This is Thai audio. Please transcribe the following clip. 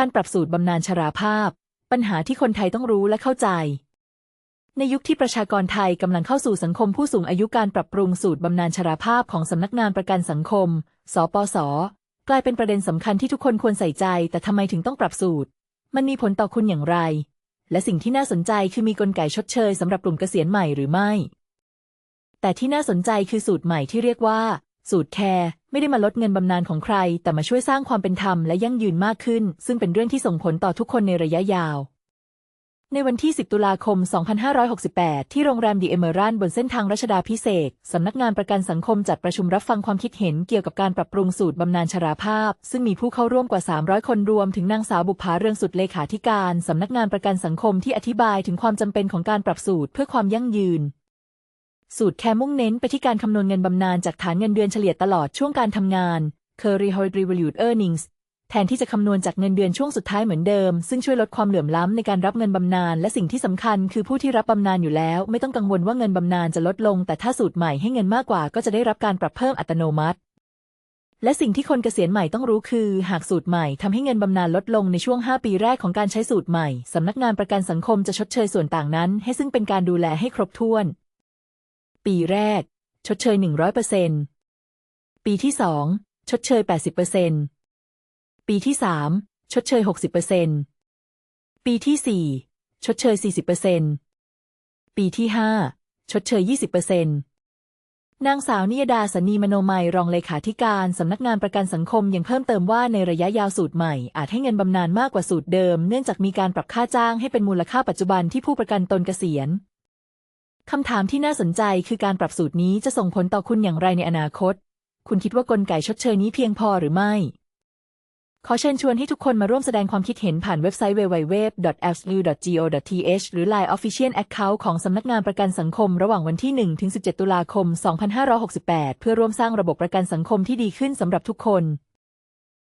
การปรับสูตรบำนาญชราภาพ ปัญหาที่คนไทยต้องรู้และเข้าใจ ในยุคที่ประชากรไทยกำลังเข้าสู่สังคมผู้สูงอายุการปรับปรุงสูตรบำนาญชราภาพของสำนักงานประกันสังคม สปส กลายเป็นประเด็นสำคัญที่ทุกคนควรใส่ใจ แต่ทำไมถึงต้องปรับสูตร มันมีผลต่อคุณอย่างไร และสิ่งที่น่าสนใจคือมีกลไกชดเชยสำหรับกลุ่มเกษียณใหม่หรือไม่ แต่ที่น่าสนใจคือสูตรใหม่ที่เรียกว่า สูตรแคร์ไม่ได้มาลดเงินบำนาญของใคร แต่มาช่วยสร้างความเป็นธรรมและยั่งยืนมากขึ้น ซึ่งเป็นเรื่องที่ส่งผลต่อทุกคนในระยะยาว ในวันที่ 10 ตุลาคม 2568 ที่โรงแรมดีเอเมอรันบนเส้นทางรัชดาพิเศษ สำนักงานประกันสังคมจัดประชุมรับฟังความคิดเห็นเกี่ยวกับการปรับปรุงสูตรบำนาญชราภาพ ซึ่งมีผู้เข้าร่วมกว่า 300 คนรวมถึงนางสาวบุภาเรืองสุดเลขาธิการ สำนักงานประกันสังคมที่อธิบายถึงความจำเป็นของการปรับสูตรเพื่อความยั่งยืน สูตรแคร์มุ่งเน้นไปที่การคำนวณเงินบำนาญจากฐานเงินเดือนเฉลี่ยตลอดช่วงการทำงาน Curry h o r e v a l u t e Earnings แทนที่จะคำนวณจากเงินเดือนช่วงสุดท้ายเหมือนเดิม ซึ่งช่วยลดความเหลื่อมล้ำในการรับเงินบำนาญและสิ่งที่สำคัญคือผู้ที่รับบำนาญอยู่แล้ว ไม่ต้องกังวลว่าเงินบำนาญจะลดลง แต่ถ้าสูตรใหม่ให้เงินมากกว่าก็จะได้รับการปรับเพิ่มอัตโนมัติ และสิ่งที่คนเกษียณใหม่ต้องรู้คือ หากสูตรใหม่ทำให้เงินบำนาญลดลงในช่วง 5 ปีแรกของการใช้สูตรใหม่สำนักงานประกันสังคมจะชดเชยส่วนต่างนั้น ให้ซึ่งเป็นการดูแลให้ครบถ้วน ปีแรก ชดเชย 100%ปีที่ 2 ชดเชย 80%ปีที่ 3 ชดเชย 60%ปีที่ 4 ชดเชย 40%ปีที่ 5 ชดเชย 20%นางสาวนิยดาสนีมโนมัยรองเลขาธิการสำนักงานประกันสังคมยังเพิ่มเติมว่าในระยะยาวสูตรใหม่ อาจให้เงินบำนาญมากกว่าสูตรเดิม เนื่องจากมีการปรับค่าจ้างให้เป็นมูลค่าปัจจุบันที่ผู้ประกันตนเกษียณ คำถามที่น่าสนใจคือการปรับสูตรนี้จะส่งผลต่อคุณอย่างไรในอนาคต คุณคิดว่ากลไกชดเชยนี้เพียงพอหรือไม่ ขอเชิญชวนให้ทุกคนมาร่วมแสดงความคิดเห็นผ่านเว็บไซต์ www.flu.go.th หรือ Line Official Account ของสำนักงานประกันสังคมระหว่างวันที่ 1-17 ตุลาคม 2568 เพื่อร่วมสร้างระบบประกันสังคมที่ดีขึ้นสำหรับทุกคน